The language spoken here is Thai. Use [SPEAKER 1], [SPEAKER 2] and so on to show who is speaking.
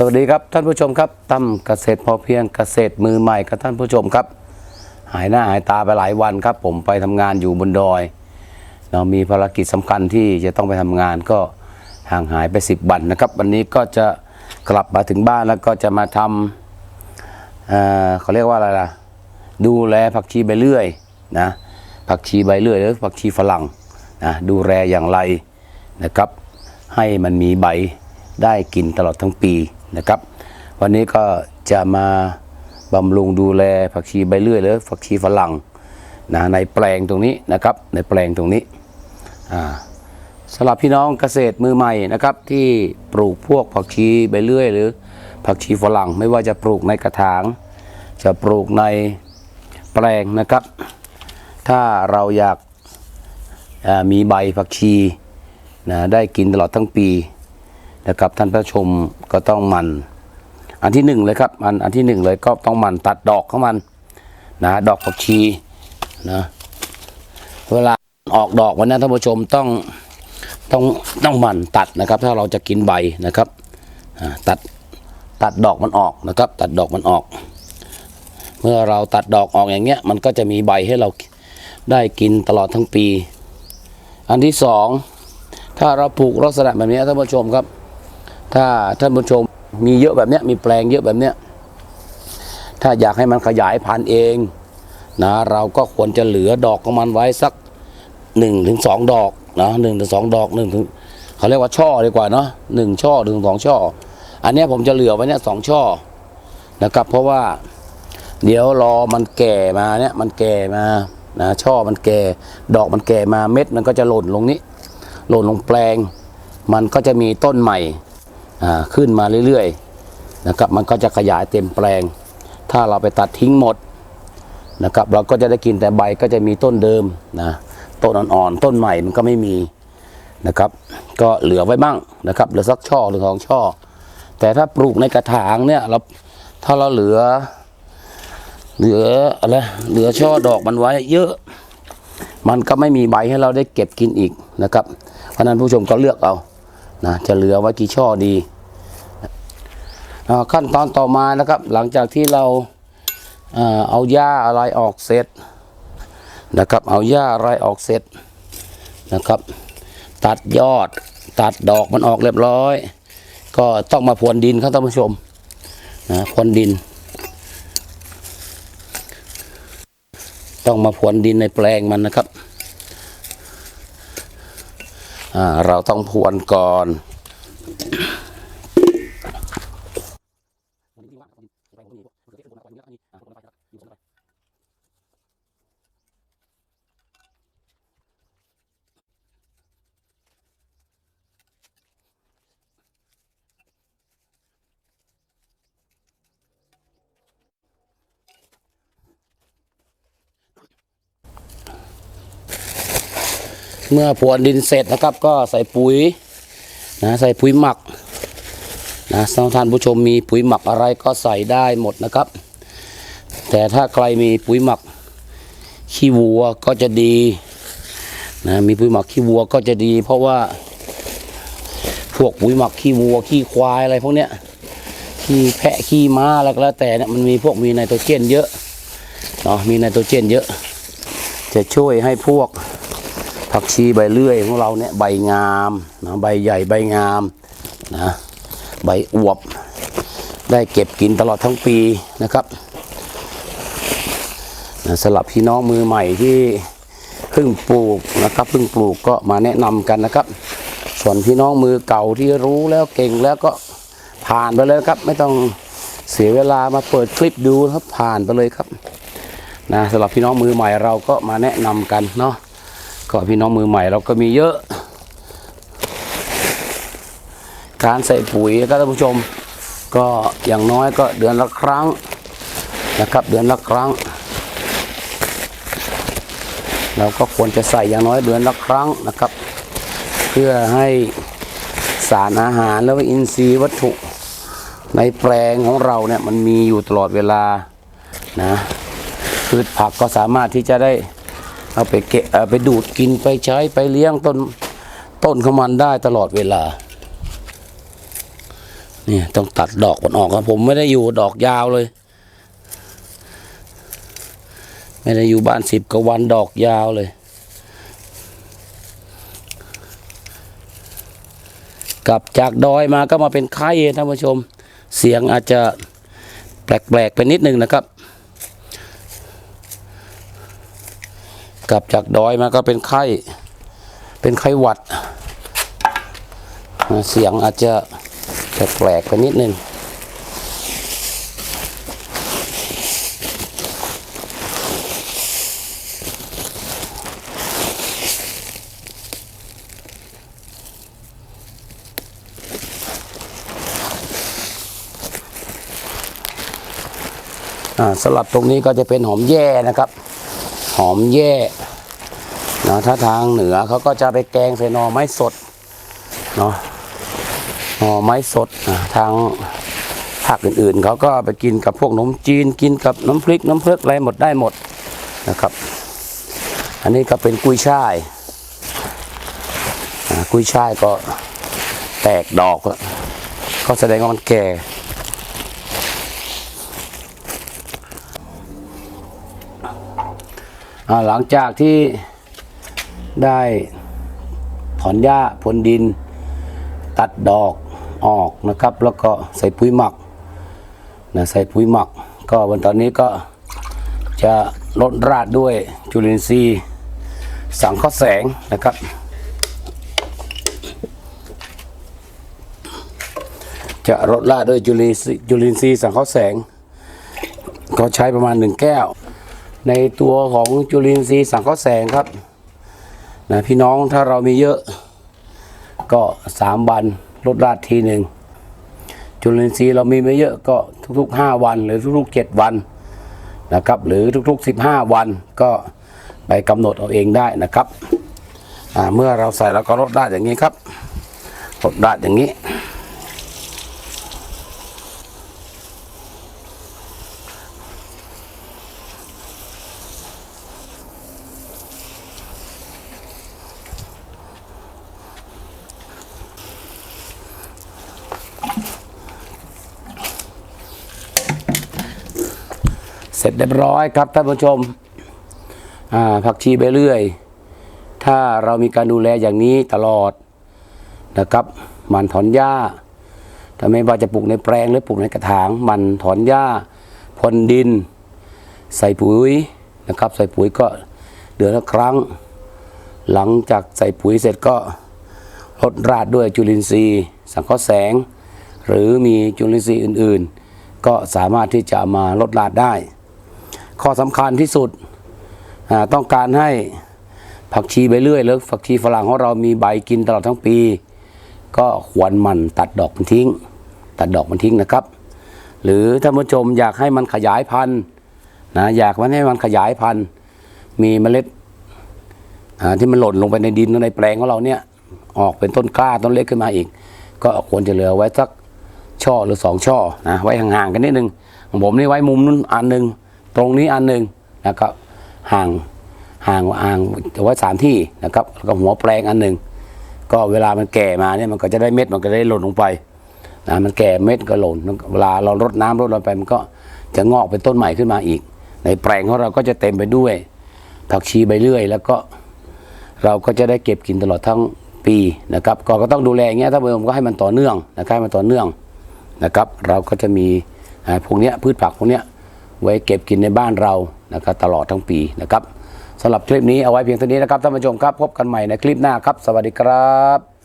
[SPEAKER 1] สวัสดีครับท่านผู้ชมครับตั้มเกษตรพอเพียงเกษตรมือใหม่ครับท่านผู้ชมครับ หายหน้าหายตาไปหลายวันครับ ผมไปทำงานอยู่บนดอยเรามีภารกิจสำคัญที่จะต้องไปทำงานก็ห่างหายไป 10 วันนะครับ วันนี้ก็จะกลับมาถึงบ้านแล้วก็จะมาทำเอ่อเขาเรียกว่าอะไรล่ะดูแลผักชีใบเลื่อยนะผักชีใบเลื่อยหรือผักชีฝรั่งนะดูแลอย่างไรนะครับ ให้มันมีใบได้กินตลอดทั้งปี นะครับ วันนี้ก็จะมาบำรุงดูแลผักชีใบเลื่อยหรือผักชีฝรั่งนะในแปลงตรงนี้นะครับ ในแปลงตรงนี้สำหรับพี่น้องเกษตรมือใหม่นะครับ ที่ปลูกพวกผักชีใบเลื่อย หรือผักชีฝรั่งไม่ว่าจะปลูกในกระถาง จะปลูกในแปลงนะครับ ถ้าเราอยากมีใบผักชีนะได้กินตลอดทั้งปี นะครับท่านผู้ชมก็ต้องมัน อันที่หนึ่งเลยครับอันอันที่หนึ่งเลยก็ต้องมันตัดดอกของมันนะดอกผักชีนะเวลาออกดอกวันนี้ท่านผู้ชมต้องต้องต้องมันตัดนะครับ ถ้าเราจะกินใบนะครับตัดตัดดอกมันออกนะครับ ตัดดอกมันออก เมื่อเราตัดดอกออกอย่างเงี้ย มันก็จะมีใบให้เราได้กินตลอดทั้งปี อันที่สองถ้าเราปลูกลักษณะแบบนี้ท่านผู้ชมครับ ถ้าท่านผู้ชมมีเยอะแบบเนี้ยมีแปลงเยอะแบบเนี้ยถ้าอยากให้มันขยายพันธุ์เองนะเราก็ควรจะเหลือดอกของมันไว้สักหนึ่งถึงสองดอกนะหนึ่งถึงสองดอกหนึ่งถึงเขาเรียกว่าช่อดีกว่าเนาะหนึ่งช่อถึงสองช่อ อันนี้ผมจะเหลือไว้เนี่ยสองช่อนะครับ เพราะว่า เดี๋ยวรอมันแก่มาเนี่ยมันแก่มานะช่อมันแก่ ดอกมันแก่มาเม็ดมันก็จะหล่นลงนี้ หล่นลงแปลง มันก็จะมีต้นใหม่ ขึ้นมาเรื่อยๆนะครับมันก็จะขยายเต็มแปลง ถ้าเราไปตัดทิ้งหมดนะครับเราก็จะได้กินแต่ใบก็จะมีต้นเดิมนะต้นอ่อนๆต้นใหม่มันก็ไม่มีนะครับ ก็เหลือไว้บ้างนะครับเหลือสักช่อหรือสองช่อ แต่ถ้าปลูกในกระถางเนี่ยเราถ้าเราเหลือ เหลืออะไรเหลือช่อดอกมันไว้ เยอะ มันก็ไม่มีใบให้เราได้เก็บกินอีกนะครับเพราะฉะนั้นผู้ชมก็เลือกเอา นะจะเหลือไว้กี่ช่อดี ขั้นตอนต่อมานะครับ หลังจากที่เราเอาหญ้าอะไรออกเสร็จนะครับ เอาหญ้าอะไรออกเสร็จนะครับ ตัดยอดตัดดอกมันออกเรียบร้อย ก็ต้องมาพรวนดินครับท่านผู้ชมนะพรวนดิน ต้องมาพรวนดินในแปลงมันนะครับ เราต้องพวนก่อน เมื่อพรวนดินเสร็จนะครับ ก็ใส่ปุ๋ยนะใส่ปุ๋ยหมักนะสำหรับท่านผู้ชมมีปุ๋ยหมักอะไรก็ใส่ได้หมดนะครับ แต่ถ้าใครมีปุ๋ยหมักขี้วัวก็จะดีนะมีปุ๋ยหมักขี้วัวก็จะดี เพราะว่าพวกปุ๋ยหมักขี้วัวขี้ควายอะไรพวกเนี้ยขี้แพะขี้ม้าอะไรก็แล้วแต่เนี่ยมันมีพวกมีไนโตรเจนเยอะเนาะมีไนโตรเจนเยอะ จะช่วยให้พวก ผักชีใบเลื่อยของเราเนี่ยใบงามนะใบใหญ่ใบงามนะใบอวบ ได้เก็บกินตลอดทั้งปีนะครับนะสำหรับพี่น้องมือใหม่ที่เพิ่งปลูกนะครับเพิ่งปลูกก็มาแนะนำกันนะครับ ส่วนพี่น้องมือเก่าที่รู้แล้วเก่งแล้วก็ผ่านไปเลยครับ ไม่ต้องเสียเวลามาเปิดคลิปดูครับผ่านไปเลยครับนะสำหรับพี่น้องมือใหม่เราก็มาแนะนำกันเนาะ ก็พี่น้องมือใหม่เราก็มีเยอะ การใส่ปุ๋ยก็ท่านผู้ชม ก็อย่างน้อยก็เดือนละครั้งนะครับ เดือนละครั้ง เราก็ควรจะใส่อย่างน้อยเดือนละครั้งนะครับ เพื่อให้สารอาหารแล้วก็อินทรีย์วัตถุ ในแปลงของเราเนี่ยมันมีอยู่ตลอดเวลานะพืชผักก็สามารถที่จะได้ เอาไปเกะเอาไปดูดกินไปใช้ไปเลี้ยงต้นต้นของมันได้ตลอดเวลาเนี่ยต้องตัดดอกมันออกครับผมไม่ได้อยู่ดอกยาวเลย ไม่ได้อยู่บ้านสิบกว่าวันดอกยาวเลย กลับจากดอยมาก็มาเป็นไข้ท่านผู้ชม เสียงอาจจะแปลกๆไปนิดนึงนะครับ กลับจากดอยมาก็เป็นไข้ เป็นไข้หวัด เสียงอาจจะแปลกไปนิดนึงอ่าสลับตรงนี้ก็จะเป็นหอมแย่นะครับ หอมแย่นะถ้าทางเหนือเขาก็จะไปแกงใส่หน่อไม้สดเนาะหน่อไม้สดทางภาคอื่นๆ เขาก็ไปกินกับพวกนมจีนกินกับน้ำพริกน้ำเพลิกอะไรหมดได้หมดนะครับ อันนี้ก็เป็นกุยช่ายกุยช่ายก็แตกดอกแล้วก็แสดงว่ามันแก่ หลังจากที่ได้ถอนหญ้าพรวนดิน ตัดดอกออกนะครับ แล้วก็ใส่ปุ๋ยหมักนะใส่ปุ๋ยหมัก ก็วันตอนนี้ก็จะลดราดด้วยจุลินทรีย์สังเคราะห์แสงนะครับ จะลดราดด้วยจุลินทรีย์จุลินซีสังเคราะห์แสง ก็ใช้ประมาณหนึ่งแก้ว ในตัวของจุลินทรีย์สังเคราะห์แสงครับนะพี่น้องถ้าเรามีเยอะ ก็สามวันลดราดทีหนึ่งจุลินทรีย์เรามีไม่เยอะก็ทุกๆ 5 วัน หรือทุกๆ 7 วันนะครับ หรือทุกๆ 15 วันก็ไปกำหนดเอาเองได้นะครับเมื่อเราใส่แล้วก็ลดราดอย่างนี้ครับลดราดอย่างนี้ เสร็จเรียบร้อยครับท่านผู้ชมผักชีไปเรื่อย ถ้าเรามีการดูแลอย่างนี้ตลอดนะครับ มันถอนหญ้าถ้าไม่ว่าจะปลูกในแปลงหรือปลูกในกระถาง มันถอนหญ้าพ่นดิน ใส่ปุ๋ยนะครับ ใส่ปุ๋ยก็เดือนละครั้ง หลังจากใส่ปุ๋ยเสร็จก็ลดราดด้วยจุลินทรีย์ สังเคราะห์แสง หรือมีจุลินทรีย์อื่น ๆ ก็สามารถที่จะมาลดราดได้ ข้อสำคัญที่สุดต้องการให้ผักชีใบเลื่อยหรือผักชีฝรั่งของเรามีใบกินตลอดทั้งปี ก็ควรมันตัดดอกมันทิ้ง ตัดดอกมันทิ้งนะครับ หรือท่านผู้ชมอยากให้มันขยายพันธุ์นะอยากมันให้มันขยายพันธุ์ มีเมล็ดที่มันหล่นลงไปในดินหรือในแปลงของเราเนี่ยออกเป็นต้นกล้าต้นเล็กขึ้นมาอีก ก็ควรจะเหลือไว้สักช่อหรือสองช่อนะไว้ห่างๆกันนิดนึงของผมนี่ไว้มุมนู้นอันหนึ่ง ตรงนี้อันหนึ่งนะครับห่างห่างห่างเอาไว้สามที่นะครับแล้วก็หัวแปลงอันหนึ่งก็เวลามันแก่มาเนี่ยมันก็จะได้เม็ดมันก็ได้หล่นลงไปนะมันแก่เม็ดก็หล่นเวลาเรารดน้ำรดลงไปมันก็จะงอกเป็นต้นใหม่ขึ้นมาอีก ในแปลงของเราก็จะเต็มไปด้วยผักชีใบเลื่อย แล้วก็เราก็จะได้เก็บกินตลอดทั้งปีนะครับ ก็ก็ต้องดูแลอย่างเงี้ยถ้าเพิ่มก็ให้มันต่อเนื่องนะครับให้มันต่อเนื่องนะครับ เราก็จะมีพวกเนี้ยพืชผักพวกเนี้ย ไว้เก็บกินในบ้านเรานะครับตลอดทั้งปีนะครับสำหรับคลิปนี้เอาไว้เพียงเท่านี้นะครับท่านผู้ชมครับพบกันใหม่ในคลิปหน้าครับ สวัสดีครับ